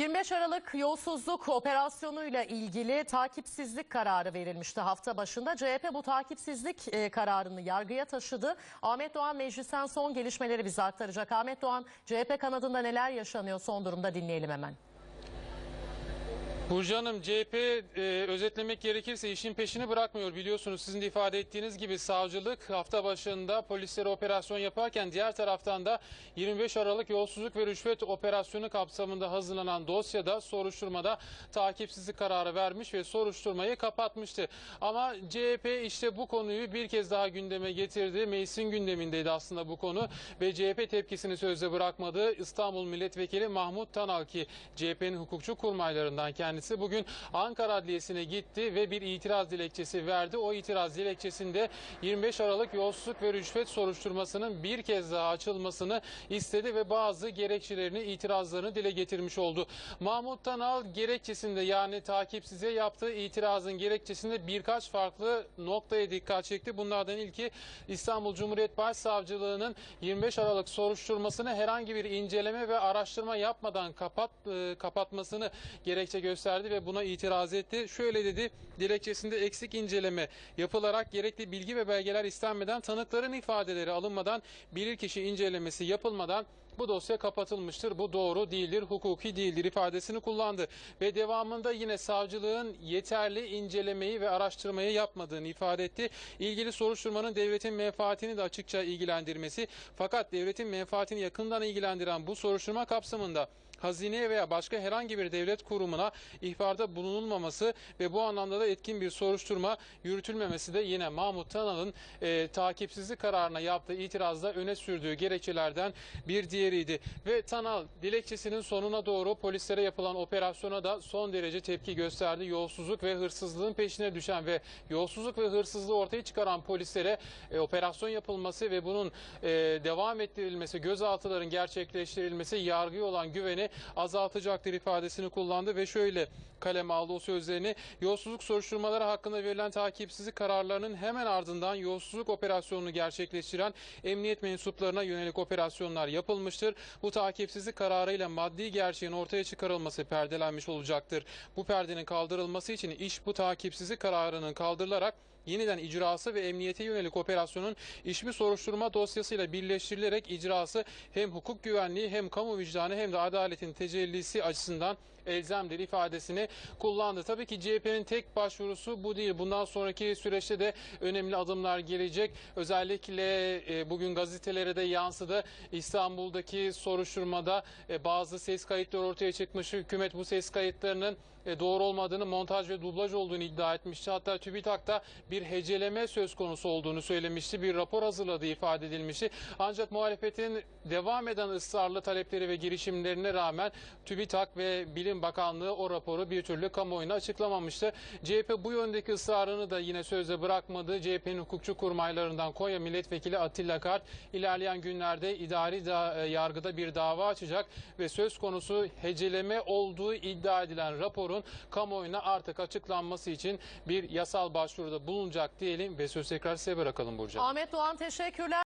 25 Aralık yolsuzluk operasyonuyla ilgili takipsizlik kararı verilmişti hafta başında. CHP bu takipsizlik e, kararını yargıya taşıdı. Ahmet Doğan meclisten son gelişmeleri bize aktaracak. Ahmet Doğan CHP kanadında neler yaşanıyor son durumda dinleyelim hemen. Burcu Hanım CHP e, özetlemek gerekirse işin peşini bırakmıyor. Biliyorsunuz sizin de ifade ettiğiniz gibi savcılık hafta başında polislere operasyon yaparken diğer taraftan da 25 Aralık yolsuzluk ve rüşvet operasyonu kapsamında hazırlanan dosyada soruşturmada takipsizlik kararı vermiş ve soruşturmayı kapatmıştı. Ama CHP işte bu konuyu bir kez daha gündeme getirdi. Meclisin gündemindeydi aslında bu konu ve CHP tepkisini sözde bırakmadı. İstanbul Milletvekili Mahmut Tanal ki CHP'nin hukukçu kurmaylarından kendisi bugün Ankara Adliyesi'ne gitti ve bir itiraz dilekçesi verdi. O itiraz dilekçesinde 25 Aralık yolsuzluk ve rüşvet soruşturmasının bir kez daha açılmasını istedi ve bazı gerekçelerini, itirazlarını dile getirmiş oldu. Mahmut Tanal gerekçesinde yani takipsize yaptığı itirazın gerekçesinde birkaç farklı noktaya dikkat çekti. Bunlardan ilki İstanbul Cumhuriyet Başsavcılığı'nın 25 Aralık soruşturmasını herhangi bir inceleme ve araştırma yapmadan kapat e, kapatmasını gerekçe gösterdi ve buna itiraz etti. Şöyle dedi, dilekçesinde eksik inceleme yapılarak gerekli bilgi ve belgeler istenmeden tanıkların ifadeleri alınmadan bilirkişi incelemesi yapılmadan bu dosya kapatılmıştır. Bu doğru değildir, hukuki değildir ifadesini kullandı. Ve devamında yine savcılığın yeterli incelemeyi ve araştırmayı yapmadığını ifade etti. İlgili soruşturmanın devletin menfaatini de açıkça ilgilendirmesi fakat devletin menfaatini yakından ilgilendiren bu soruşturma kapsamında hazineye veya başka herhangi bir devlet kurumuna ihbarda bulunulmaması ve bu anlamda da etkin bir soruşturma yürütülmemesi de yine Mahmut Tanal'ın e, takipsizlik kararına yaptığı itirazda öne sürdüğü gerekçelerden bir diğeriydi. Ve Tanal dilekçesinin sonuna doğru polislere yapılan operasyona da son derece tepki gösterdi. Yolsuzluk ve hırsızlığın peşine düşen ve yolsuzluk ve hırsızlığı ortaya çıkaran polislere e, operasyon yapılması ve bunun e, devam ettirilmesi, gözaltıların gerçekleştirilmesi yargıya olan güveni azaltacaktır ifadesini kullandı ve şöyle kaleme aldı o sözlerini. Yolsuzluk soruşturmaları hakkında verilen takipsizlik kararlarının hemen ardından yolsuzluk operasyonunu gerçekleştiren emniyet mensuplarına yönelik operasyonlar yapılmıştır. Bu takipsizlik kararıyla maddi gerçeğin ortaya çıkarılması perdelenmiş olacaktır. Bu perdenin kaldırılması için iş bu takipsizlik kararının kaldırılarak yeniden icrası ve emniyete yönelik operasyonun işmi soruşturma dosyasıyla birleştirilerek icrası hem hukuk güvenliği hem kamu vicdanı hem de adaletin tecellisi açısından elzemdir ifadesini kullandı. Tabii ki CHP'nin tek başvurusu bu değil. Bundan sonraki süreçte de önemli adımlar gelecek. Özellikle e, bugün gazetelere de yansıdı. İstanbul'daki soruşturmada e, bazı ses kayıtları ortaya çıkmış. Hükümet bu ses kayıtlarının e, doğru olmadığını, montaj ve dublaj olduğunu iddia etmişti. Hatta TÜBİTAK'ta bir heceleme söz konusu olduğunu söylemişti. Bir rapor hazırladığı ifade edilmişti. Ancak muhalefetin devam eden ısrarlı talepleri ve girişimlerine rağmen TÜBİTAK ve Bilim Bakanlığı o raporu bir türlü kamuoyuna açıklamamıştı. CHP bu yöndeki ısrarını da yine sözde bırakmadı. CHP'nin hukukçu kurmaylarından Konya Milletvekili Atilla Kart ilerleyen günlerde idari da, e, yargıda bir dava açacak ve söz konusu heceleme olduğu iddia edilen raporun kamuoyuna artık açıklanması için bir yasal başvuruda bulunacak diyelim ve söz tekrar size bırakalım Burcu. Ahmet Doğan teşekkürler.